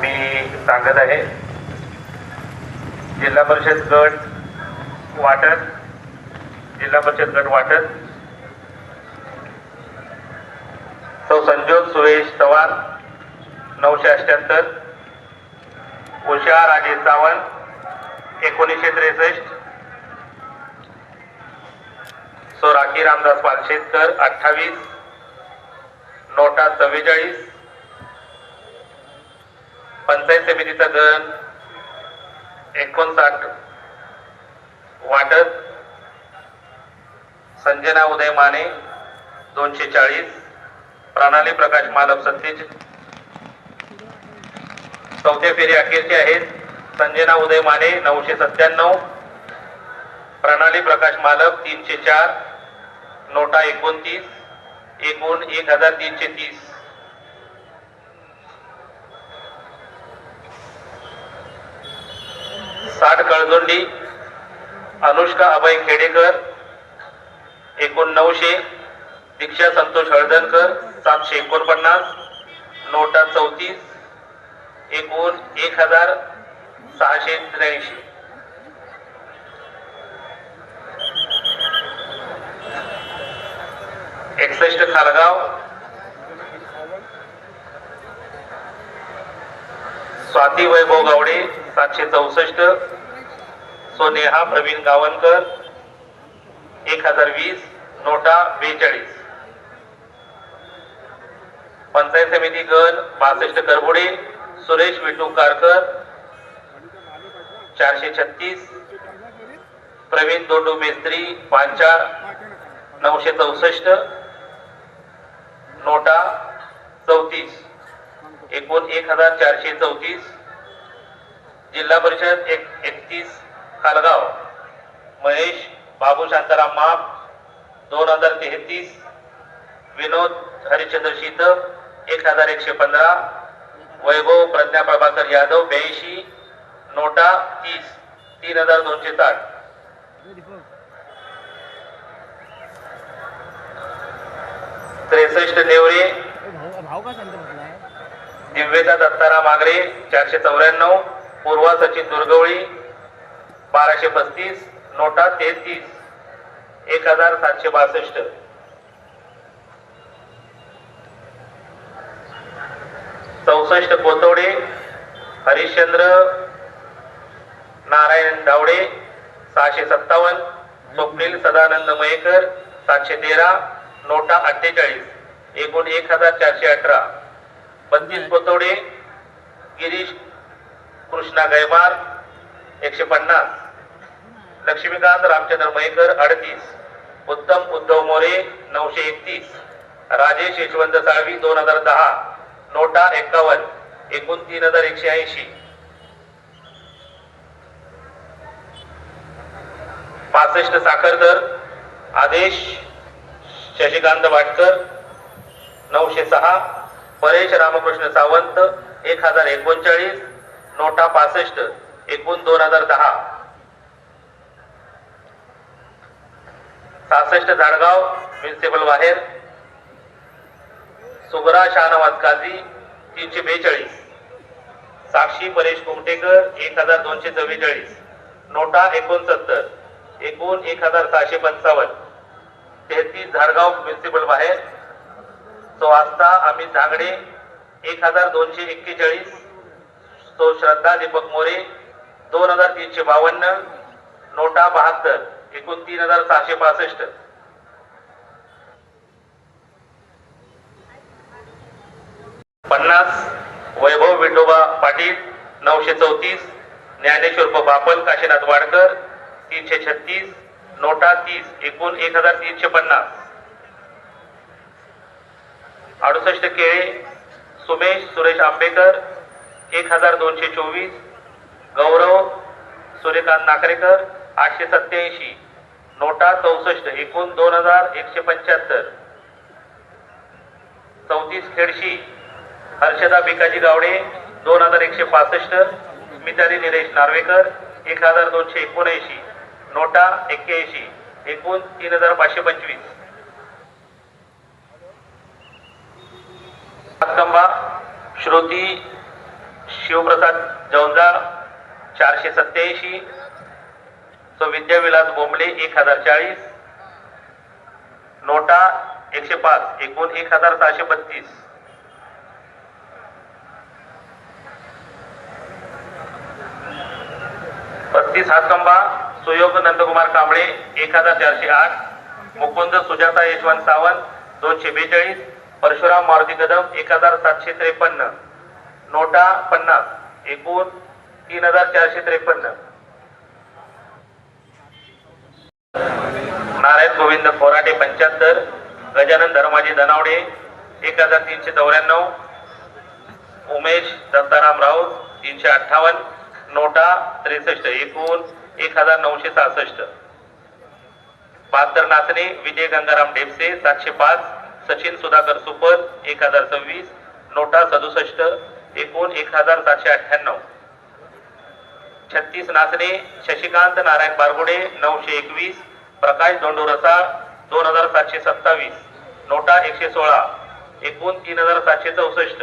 मी सांगत आहे जिल्हा परिषद गट वाटत जिल्हा परिषद गट वाटत. तो संजोग सुरेश चव्हाण नऊशे अष्ट्याहत्तर उषा राजेश सावंत एकोणीसशे त्रेसष्ट. सो राखी रामदास पालशेतकर अठ्ठावीस. नोटा चव्वेचाळीस पंचायत समितीचा गण एकोणसाठ वाटत संजना उदय माने दोनशे चाळीस प्रणाली प्रकाश माधव सत्तेच चौथ्या फेरी अखेरचे आहेत संजना उदय माने नऊशे सत्त्याण्णव प्रणाली प्रकाश मालक तीनशे चार नोटा एकोणतीस एकूण एक हजार तीनशे तीस. साठ कळदोंडी अनुष्का अभय खेडेकर एकूण नऊशे दीक्षा संतोष हळदणकर सातशे एकोणपन्नास नोटा चौतीस एकूण एक हजार सहाशे त्र्याऐंशी. एकसष्ट खारगाव स्वाती वैभव गावडे सातशे चौसष्ट सोनेहा प्रवीण गावनकर एक हजार वीस नोटा बेचाळीस. पंचायत समिती गण बासष्ट करबुडे सुरेश विठू कारकर चारशे छत्तीस प्रवीण दोंडू मेस्त्री पांचाळ नऊशे चौसष्ट नोटा चौतीस. एकूण एक हजार चारशे चौतीस. जिल्हा परिषद एक एकतीस खालगाव. महेश बाबू शांताराम माप दोन हजार तेहतीस. विनोद हरिश्चंद्र शीत एक हजार एकशे पंधरा. वैभव प्रज्ञा प्रभाकर यादव ब्याऐंशी. नोटा तीस तीन हजार दोनशे साठ. त्रेसष्ट नेवळे दिव्यता दत्ताराम आगरे चारशे चौऱ्याण्णव. पूर्वा सचिन दुर्गवळी बाराशे पस्तीस नोटा तेहतीस एक हजार सातशे बासष्ट. चौसष्ट कोतवडे हरिश्चंद्र नारायण डावडे सहाशे सत्तावन्न स्वप्नील सदानंद मयेकर सातशे तेरा नोटा अठ्ठेचाळीस एकूण एक हजार चारशे अठरा. बत्तीस कोतवडे गिरीश कृष्णा गैमार एकशे पन्नास. लक्ष्मीकांत रामचंद्र मयेकर अडतीस. उत्तम उद्धव मोरे नऊशे एकतीस. राजेश यशवंत साळवी दोन हजार दहा. नोटा एक्कावन्न. एकूण तीन हजार एकशे ऐंशी. पासष्ट साखरकर आदेश शशिकांत वाटकर नऊशे सहा. परेश रामकृष्ण सावंत एक हजार एकोणचाळीस. नोटा पासष्ट एकूण दोन हजार दहा. सहासष्ट झाडगाव म्युन्सिपल बाहेर. सुगरा शहानवाज काझी तीनशे बेचाळीस. साक्षी परेश कुमटेकर एक हजार दोनशे चव्वेचाळीस. नोटा एकोणसत्तर एकूण एक हजार सहाशे पंचावन्न. तेहतीस झाडगाव म्युन्सिपल बाहेर. चौवास्ता अमित झागडे एक हजार दोनशे एक्केचाळीस. तो श्रद्धा दीपक मोरे दोन हजार तीनशे बावन्न नोटा बहात्तर एकूण तीन हजार सहाशे पासष्ट. पन्नास वैभव विठोबा पाटील नऊशे चौतीस ज्ञानेश्वर बापल काशीनाथ वाडकर तीनशे छत्तीस नोटा तीस एकूण एक हजार तीनशे पन्नास. अडुसष्ट केळे सुमेश सुरेश आंबेकर एक हजार दोनशे चोवीस. गौरव सूर्यकांत नाकरेकर आठशे सत्याऐंशी नोटा चौसष्ट एकूण दोन हजार एकशे पंच्याहत्तर. चौतीस खेडशी हर्षदा भिकाजी गावडे दोन हजार एकशे पासष्ट. स्मिताली निलेश नार्वेकर एक हजार दोनशे एकोणऐंशी. नोटा एक्क्याऐंशी एकूण तीन हजार पाचशे पंचवीस. जगदंबा श्रुती शिवप्रसाद जौंजा चारशे सत्याऐंशी सो विद्याविलास बोंबले एक हजार चाळीस. नोटा एकशे पाच एकूण एक हजार सहाशे बत्तीस. पस्तीस हातकंबा सुयोग नंदकुमार कांबळे एक हजार चारशे आठ. मुकुंद सुजाता यशवंत सावंत दोनशे बेचाळीस. परशुराम मारुती कदम एक हजार सातशे त्रेपन्न. नोटा पन्नास एकूण तीन हजार चारशे त्रेपन्न. नारायण गोविंद खोराटे पंच्याहत्तर गजानन धर्माजी धनावडे एक हजार तीनशे चौऱ्याण्णव उमेश दत्ताराम राऊत तीनशे अठ्ठावन्न नोटा त्रेसष्ट एकूण एक हजार नऊशे सहासष्ट. बहात्तर नाचणे विजय गंगाराम डेपसे सातशे पाच सचिन सुधाकर सुपर एक हजार सव्वीस नोटा सदुसष्ट एकूण एक हजार सातशे अठ्ठ्याण्णव. छत्तीस नाचणे शशिकांत नारायण बारगुडे नऊशे एकवीस. प्रकाश दोंडोरसा दोन हजार सातशे सत्तावीस. नोटा एकशे सोळा. एकूण तीन हजार सातशे चौसष्ट.